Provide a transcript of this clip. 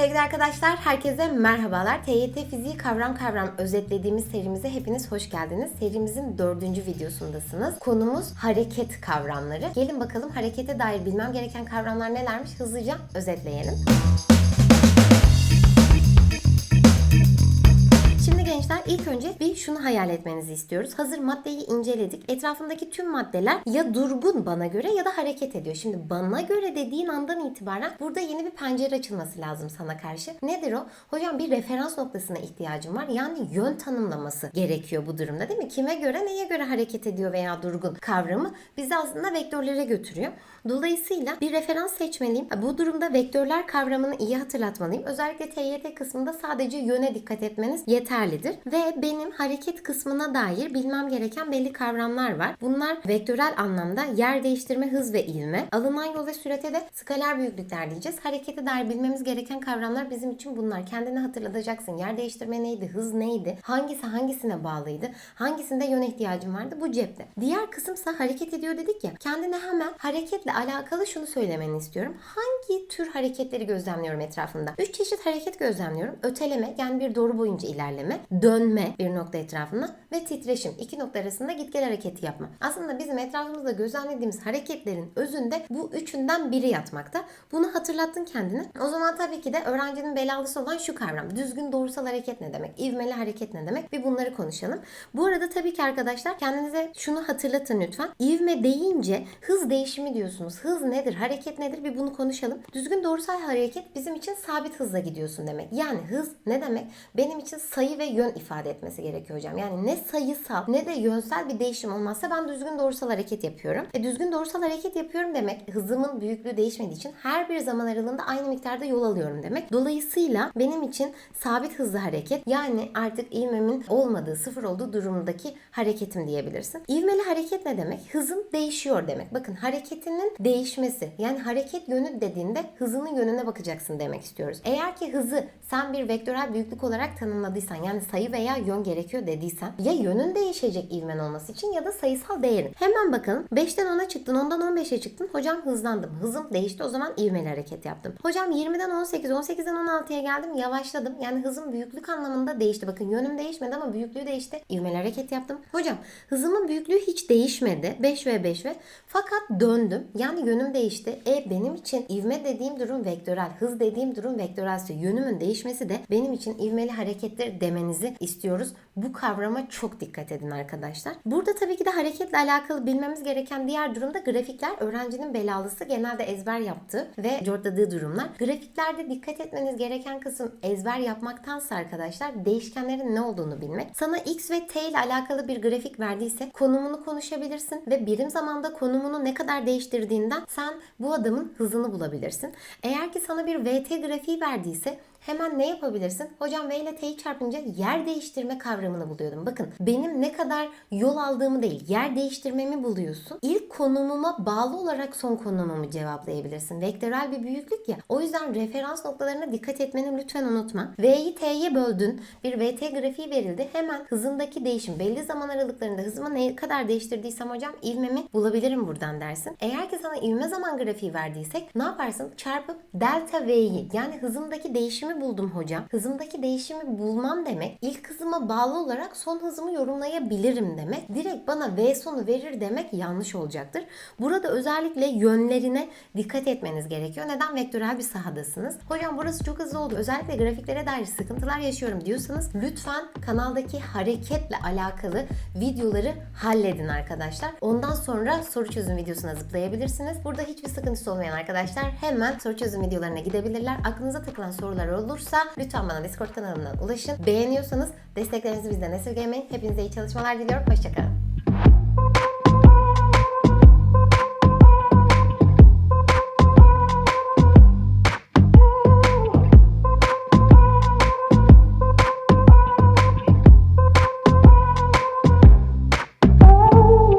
Sevgili arkadaşlar, herkese merhabalar. TYT Fiziği kavram kavram özetlediğimiz serimize hepiniz hoş geldiniz. Serimizin dördüncü videosundasınız. Konumuz hareket kavramları. Gelin bakalım harekete dair bilmem gereken kavramlar nelermiş hızlıca özetleyelim. Şimdi ilk önce bir şunu hayal etmenizi istiyoruz. Hazır maddeyi inceledik. Etrafındaki tüm maddeler ya durgun bana göre ya da hareket ediyor. Şimdi bana göre dediğin andan itibaren burada yeni bir pencere açılması lazım sana karşı. Nedir o? Hocam bir referans noktasına ihtiyacım var. Yani yön tanımlaması gerekiyor bu durumda değil mi? Kime göre neye göre hareket ediyor veya durgun kavramı bizi aslında vektörlere götürüyor. Dolayısıyla bir referans seçmeliyim. Bu durumda vektörler kavramını iyi hatırlatmalıyım. Özellikle TYT kısmında sadece yöne dikkat etmeniz yeterlidir. Ve benim hareket kısmına dair bilmem gereken belli kavramlar var. Bunlar vektörel anlamda yer değiştirme, hız ve ivme. Alınan yol ve sürete de skaler büyüklükler diyeceğiz. Harekete dair bilmemiz gereken kavramlar bizim için bunlar. Kendini hatırlatacaksın. Yer değiştirme neydi? Hız neydi? Hangisi hangisine bağlıydı? Hangisinde yön ihtiyacım vardı? Bu cepte. Diğer kısımsa hareket ediyor dedik ya. Kendine hemen hareketle alakalı şunu söylemeni istiyorum. Hangi tür hareketleri gözlemliyorum etrafında? Üç çeşit hareket gözlemliyorum. Öteleme yani bir doğru boyunca ilerleme, dönme bir nokta etrafında ve titreşim. iki nokta arasında git gel hareketi yapma. Aslında bizim etrafımızda gözlemlediğimiz hareketlerin özünde bu üçünden biri yatmakta. Bunu hatırlattın kendine. O zaman tabii ki de öğrencinin belalısı olan şu kavram. Düzgün doğrusal hareket ne demek? İvmeli hareket ne demek? Bir bunları konuşalım. Bu arada tabii ki arkadaşlar kendinize şunu hatırlatın lütfen. İvme deyince hız değişimi diyorsunuz. Hız nedir? Hareket nedir? Bir bunu konuşalım. Düzgün doğrusal hareket bizim için sabit hızla gidiyorsun demek. Yani hız ne demek? Benim için sayı ve yön ifade etmesi gerekiyor hocam. Yani ne sayısal ne de yönsel bir değişim olmazsa ben düzgün doğrusal hareket yapıyorum. E düzgün doğrusal hareket yapıyorum demek hızımın büyüklüğü değişmediği için her bir zaman aralığında aynı miktarda yol alıyorum demek. Dolayısıyla benim için sabit hızlı hareket yani artık ivmemin olmadığı sıfır olduğu durumdaki hareketim diyebilirsin. İvmeli hareket ne demek? Hızın değişiyor demek. Bakın hareketinin değişmesi yani hareket yönü dediğinde hızının yönüne bakacaksın demek istiyoruz. Eğer ki hızı sen bir vektörel büyüklük olarak tanımladıysan yani sayı veya yön gerekiyor dediysen ya yönün değişecek ivmen olması için ya da sayısal değerin. Hemen bakalım 5'ten 10'a çıktın 10'dan 15'e çıktın hocam hızlandım. Hızım değişti o zaman ivmeli hareket yaptım. Hocam 20'den 18 18'den 16'ya geldim yavaşladım. Yani hızım büyüklük anlamında değişti. Bakın yönüm değişmedi ama büyüklüğü değişti. İvmeli hareket yaptım. Hocam hızımın büyüklüğü hiç değişmedi. 5 ve 5 ve fakat döndüm. Yani yönüm değişti. E benim için ivme dediğim durum vektörel. Hız dediğim durum vektörelse yönümün değişmesi de benim için ivmeli harekettir demenizi istiyoruz. Bu kavrama çok dikkat edin arkadaşlar. Burada tabii ki de hareketle alakalı bilmemiz gereken diğer durumda grafikler öğrencinin belalısı genelde ezber yaptığı ve cortladığı durumlar. Grafiklerde dikkat etmeniz gereken kısım ezber yapmaktansa arkadaşlar değişkenlerin ne olduğunu bilmek. Sana x ve t ile alakalı bir grafik verdiyse konumunu konuşabilirsin ve birim zamanda konumunu ne kadar değiştirdiğinden sen bu adamın hızını bulabilirsin. Eğer ki sana bir vt grafiği verdiyse hemen ne yapabilirsin? Hocam V ile T'yi çarpınca yer değiştirme kavramını buluyordum. Bakın benim ne kadar yol aldığımı değil yer değiştirmemi buluyorsun. İlk konumuma bağlı olarak son konumumu cevaplayabilirsin. Vektörel bir büyüklük ya. O yüzden referans noktalarına dikkat etmeni lütfen unutma. V'yi T'ye böldün. Bir VT grafiği verildi. Hemen hızındaki değişim belli zaman aralıklarında hızımı ne kadar değiştirdiysem hocam ivmemi bulabilirim buradan dersin. Eğer ki sana ivme zaman grafiği verdiysek ne yaparsın? Çarpıp delta V'yi yani hızımdaki değişimi buldum hocam. Hızımdaki değişimi bulmam demek ilk hızıma bağlı olarak son hızımı yorumlayabilirim demek. Direkt bana V sonu verir demek yanlış olacaktır. Burada özellikle yönlerine dikkat etmeniz gerekiyor. Neden vektörel bir sahadasınız? Hocam burası çok hızlı oldu. Özellikle grafiklere dair sıkıntılar yaşıyorum diyorsanız lütfen kanaldaki hareketle alakalı videoları halledin arkadaşlar. Ondan sonra soru çözüm videosuna zıplayabilirsiniz. Burada hiçbir sıkıntısı olmayan arkadaşlar hemen soru çözüm videolarına gidebilirler. Aklınıza takılan sorular olursa lütfen bana Discord kanalımdan ulaşın. Beğeniyorsanız desteklerinizi bizden esirgemeyin. Hepinize iyi çalışmalar diliyorum. Hoşçakalın.